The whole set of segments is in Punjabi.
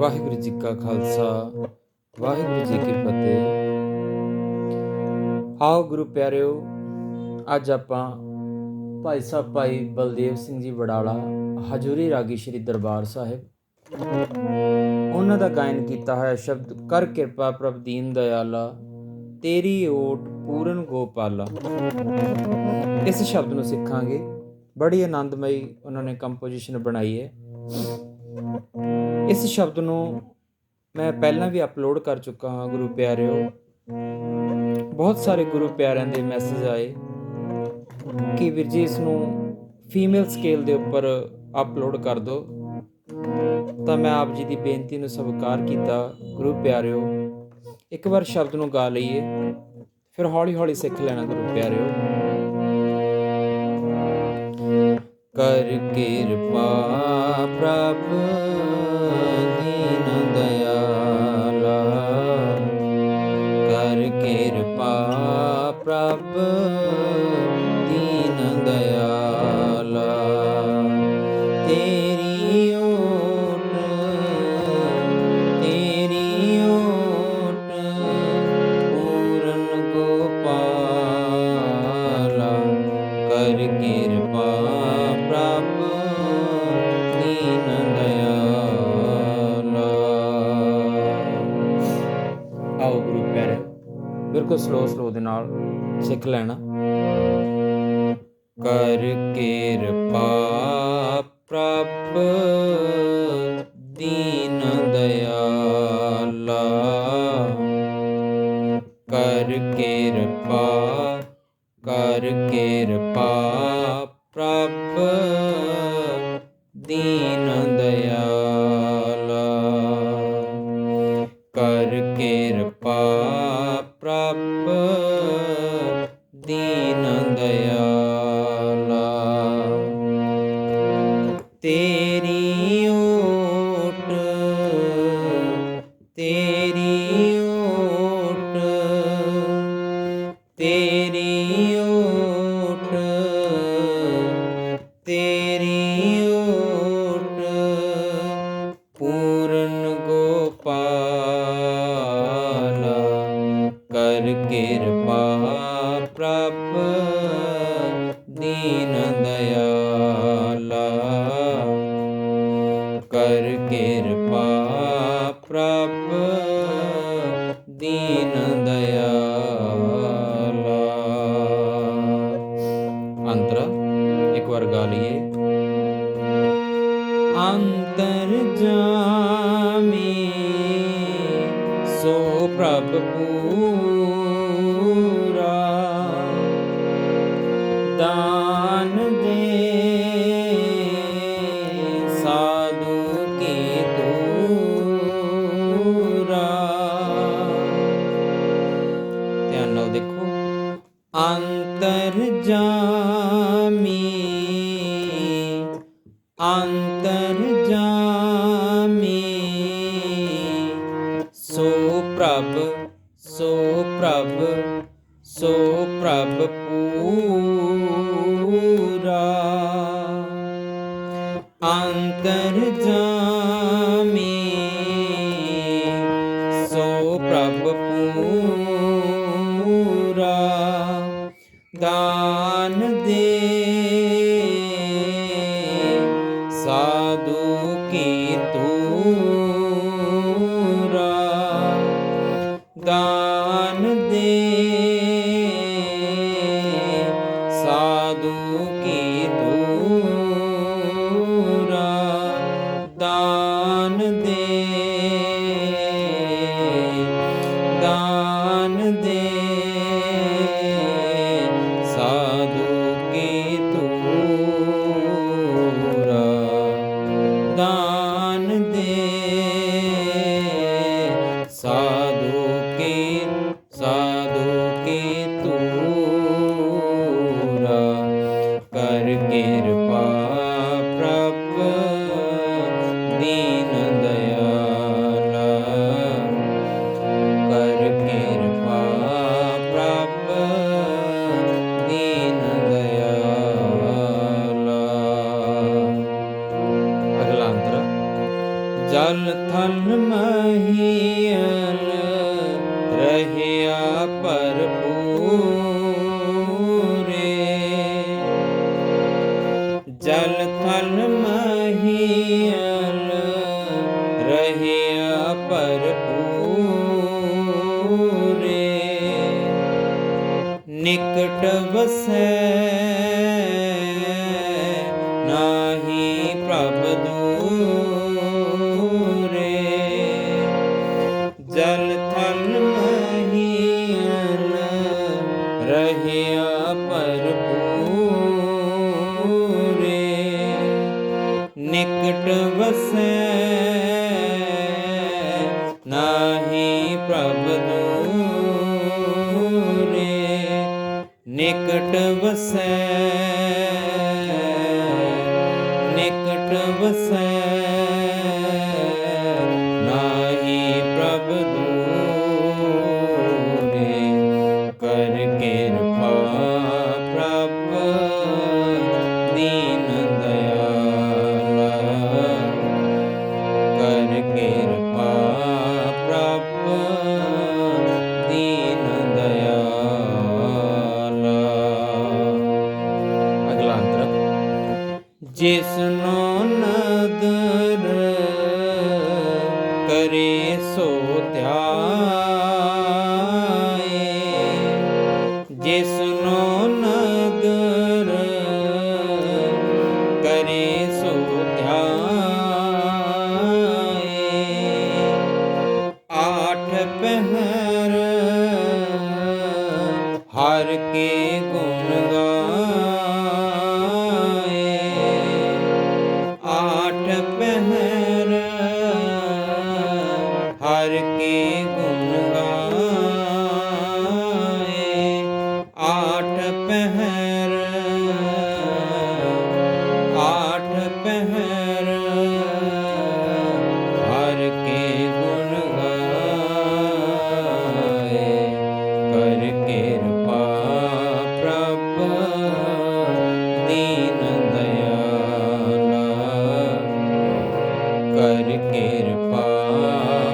ਵਾਹਿਗੁਰੂ ਜੀ ਕਾ ਖਾਲਸਾ, ਵਾਹਿਗੁਰੂ ਜੀ ਕੀ ਫਤਿਹ। ਆਓ ਗੁਰੂ ਪਿਆਰਿਓ, ਅੱਜ ਆਪਾਂ ਭਾਈ ਸਾਹਿਬ ਭਾਈ ਬਲਦੇਵ ਸਿੰਘ ਜੀ ਵਡਾਲਾ, ਹਜੂਰੀ ਰਾਗੀ ਸ਼੍ਰੀ ਦਰਬਾਰ ਸਾਹਿਬ। ਉਹਨਾਂ ਦਾ ਗਾਇਨ ਕੀਤਾ ਹੋਇਆ ਸ਼ਬਦ, ਕਰ ਕਿਰਪਾ ਪ੍ਰਭ ਦੀਨ ਦਇਆਲਾ, ਤੇਰੀ ਓਟ ਪੂਰਨ ਗੋਪਾਲਾ। ਇਸ ਸ਼ਬਦ ਨੂੰ ਸਿੱਖਾਂਗੇ। ਬੜੀ ਆਨੰਦਮਈ ਉਹਨਾਂ ਨੇ ਕੰਪੋਜੀਸ਼ਨ ਬਣਾਈ ਹੈ। ਇਸ ਸ਼ਬਦ ਨੂੰ ਮੈਂ ਪਹਿਲਾਂ ਵੀ ਅਪਲੋਡ ਕਰ ਚੁੱਕਾ ਹਾਂ, ਗੁਰੂ ਪਿਆਰਿਓ। ਬਹੁਤ ਸਾਰੇ ਗੁਰੂ ਪਿਆਰਿਆਂ ਦੇ ਮੈਸੇਜ ਆਏ ਕਿ ਵੀਰ ਜੀ, ਇਸ ਨੂੰ ਫੀਮੇਲ ਸਕੇਲ ਦੇ ਉੱਪਰ ਅਪਲੋਡ ਕਰ ਦਿਓ। ਤਾਂ ਮੈਂ ਆਪ ਜੀ ਦੀ ਬੇਨਤੀ ਨੂੰ ਸਵੀਕਾਰ ਕੀਤਾ, ਗੁਰੂ ਪਿਆਰਿਓ। ਇੱਕ ਵਾਰ ਸ਼ਬਦ ਨੂੰ ਗਾ ਲਈਏ, ਫਿਰ ਹੌਲੀ ਹੌਲੀ ਸਿੱਖ ਲੈਣਾ, ਗੁਰੂ ਪਿਆਰਿਓ। ਕਰ ਕਿਰਪਾ ਪ੍ਰਭ ਦੀਨ ਦਇਆਲਾ। ਕਰ ਕਿਰਪਾ ਪ੍ਰਭ ਬਿਲਕੁਲ ਸਲੋ ਸਲੋ ਦੇ ਨਾਲ ਸਿੱਖ ਲੈਣਾ। ਕਰ ਕਿਰਪਾ ਪ੍ਰਭ ਦੀਨ ਦਇਆਲਾ। ਕਰ ਕਿਰਪਾ ਕਰ ਕਿਰਪਾ ਪ੍ਰਭ ਦੀਨ ਦਇਆਲਾ। ਅੰਤਰਾ ਇੱਕ ਵਾਰ ਗਾ ਲਈਏ। ਅੰਤਰ ਜਾ ਜਾਮੀ ਅੰਤਰ ਜਾਮੀ। ਸੋ ਪ੍ਰਭ ਸੋ ਪ੍ਰਭ ਸੋ ਪ੍ਰਭ ਪੂਰਾ। ਅੰਤਰ ਜਾਮੀ ਦਾਨ ਕਰ ਕਿਰਪਾ ਪ੍ਰਭ, ਦੀਨ ਦਇਆਲਾ। ਕਰ ਕਿਰਪਾ ਪ੍ਰਭ, ਦੀਨ ਦਇਆਲਾ। ਅਗਲਾ ਅੰਤਰਾ। ਜਲ ਥਲ ਮਹੀਲ ਰਹਿਆ ਪਰਪੂ ਨਿਕਟ ਵਸੈ ਨਾਹੀ ਪ੍ਰਭ ਦੂਰੇ। ਜਲ ਥਨ ਮਹੀਨ ਰਹਿਆ ਭਰਪੂਰੇ। ਨਿਕਟ ਵਸੈ ਨਿਕਟ ਵਸੈ ਨਿਕਟ ਵਸੈ। ਕੇ ਗੁਣ ਗਾ ਕਰ ਕਿਰਪਾ।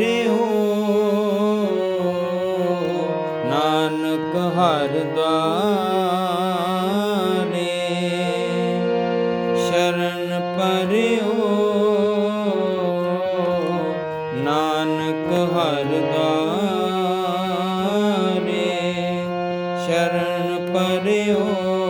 ਹਰਿਓ ਨਾਨਕ ਹਰ ਦੁਆਰੇ ਸ਼ਰਨ ਪਰਿਓ। ਨਾਨਕ ਹਰ ਦੁਆਰੇ ਸ਼ਰਨ ਪਰਿਓ।